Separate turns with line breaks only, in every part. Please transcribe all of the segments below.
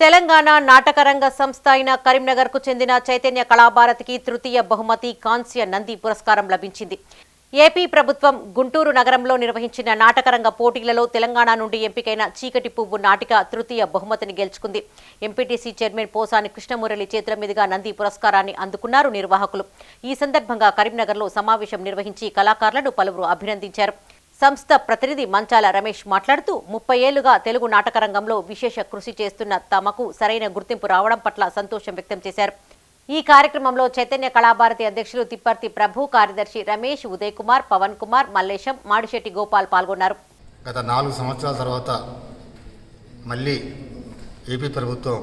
తెలంగాణ నాటకరంగ సంస్థ అయిన కరీంనగర్కు చెందిన చైతన్య కళాభారతికి తృతీయ బహుమతి కాంస్య నంది పురస్కారం లభించింది. ఏపీ ప్రభుత్వం గుంటూరు నగరంలో నిర్వహించిన నాటకరంగ పోటీలలో తెలంగాణ నుండి ఎంపికైన చీకటి పువ్వు నాటిక తృతీయ బహుమతిని గెలుచుకుంది. ఎంపీటీసీ చైర్మన్ పోసాని కృష్ణమురళి చేతుల మీదుగా నంది పురస్కారాన్ని అందుకున్నారు నిర్వాహకులు. ఈ సందర్భంగా కరీంనగర్లో సమావేశం నిర్వహించి కళాకారులను పలువురు అభినందించారు. సంస్థ ప్రతినిధి మంచాల రమేష్ మాట్లాడుతూ ముప్పై ఏళ్ళుగా తెలుగు నాటకరంగంలో విశేష కృషి చేస్తున్న తమకు సరైన గుర్తింపు రావడం పట్ల సంతోషం వ్యక్తం చేశారు. ఈ కార్యక్రమంలో చైతన్య కళాభారతి అధ్యక్షులు తిప్పర్తి ప్రభు కార్యదర్శి రమేష్ ఉదయ్ కుమార్ పవన్ కుమార్ మల్లేశం మాడిశెట్టి గోపాల్ పాల్గొన్నారు.
గత నాలుగు సంవత్సరాల తర్వాత మళ్ళీ ఏపీ ప్రభుత్వం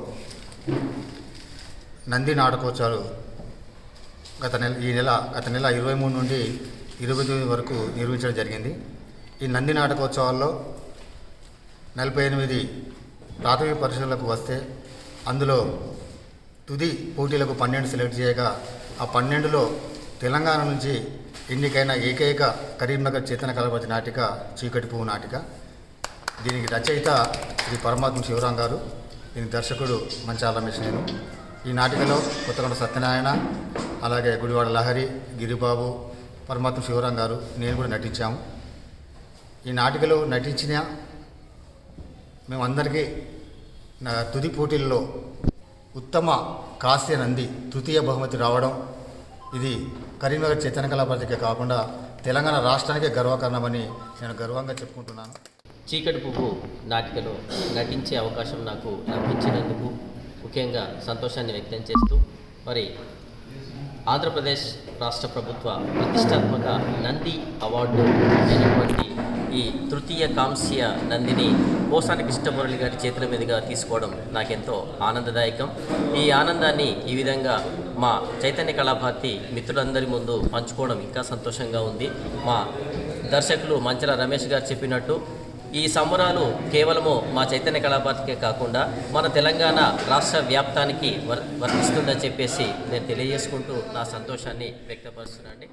నంది నాటకోత్సవాలు గత నెల ఈ నెల గత నెల ఇరవై మూడు నుండి ఇరవై తొమ్మిది వరకు నిర్వహించడం జరిగింది. ఈ నంది నాటకోత్సవాల్లో నలభై ఎనిమిది ప్రాథమిక పరిశీలనలకు వస్తే అందులో తుది పోటీలకు పన్నెండు సెలెక్ట్ చేయగా ఆ పన్నెండులో తెలంగాణ నుంచి ఎన్నికైన ఏకైక కరీంనగర్ చేతన కలపతి నాటిక చీకటి పువ్వు నాటిక. దీనికి రచయిత శ్రీ పరమాత్మ శివరాం గారు దీనికి దర్శకుడు మంచాల రమేష్ నేను. ఈ నాటికలో కొత్తగొండ సత్యనారాయణ అలాగే గుడివాడ లహరి గిరిబాబు పరమాత్మ శివరాం గారు నేను కూడా నటించాము. ఈ నాటికలో నటించిన మేమందరికీ నా తుది పోటీల్లో ఉత్తమ కాస్య నంది తృతీయ బహుమతి రావడం ఇది కరీంనగర్ చైతన్య కళాపతికే కాకుండా తెలంగాణ రాష్ట్రానికే గర్వకారణమని నేను గర్వంగా చెప్పుకుంటున్నాను.
చీకటి పువ్వు నాటికలో నటించే అవకాశం నాకు లభించినందుకు ముఖ్యంగా సంతోషాన్ని వ్యక్తం చేస్తూ మరి ఆంధ్రప్రదేశ్ రాష్ట్ర ప్రభుత్వ ప్రతిష్టాత్మక నంది అవార్డు అయినటువంటి ఈ తృతీయ కాంస్య నందిని పోసాని కృష్ణమురళి గారి చేతుల మీదుగా తీసుకోవడం నాకెంతో ఆనందదాయకం. ఈ ఆనందాన్ని ఈ విధంగా మా చైతన్య కళాభారతి మిత్రులందరి ముందు పంచుకోవడం ఇంకా సంతోషంగా ఉంది. మా దర్శకులు మంచల రమేష్ గారు చెప్పినట్టు ఈ సంబరాలు కేవలము మా చైతన్య కళాభారతికే కాకుండా మన తెలంగాణ రాష్ట్ర వ్యాప్తానికి వర్ వర్తిస్తుందని చెప్పేసి నేను తెలియజేసుకుంటూ నా సంతోషాన్ని వ్యక్తపరుస్తున్నాను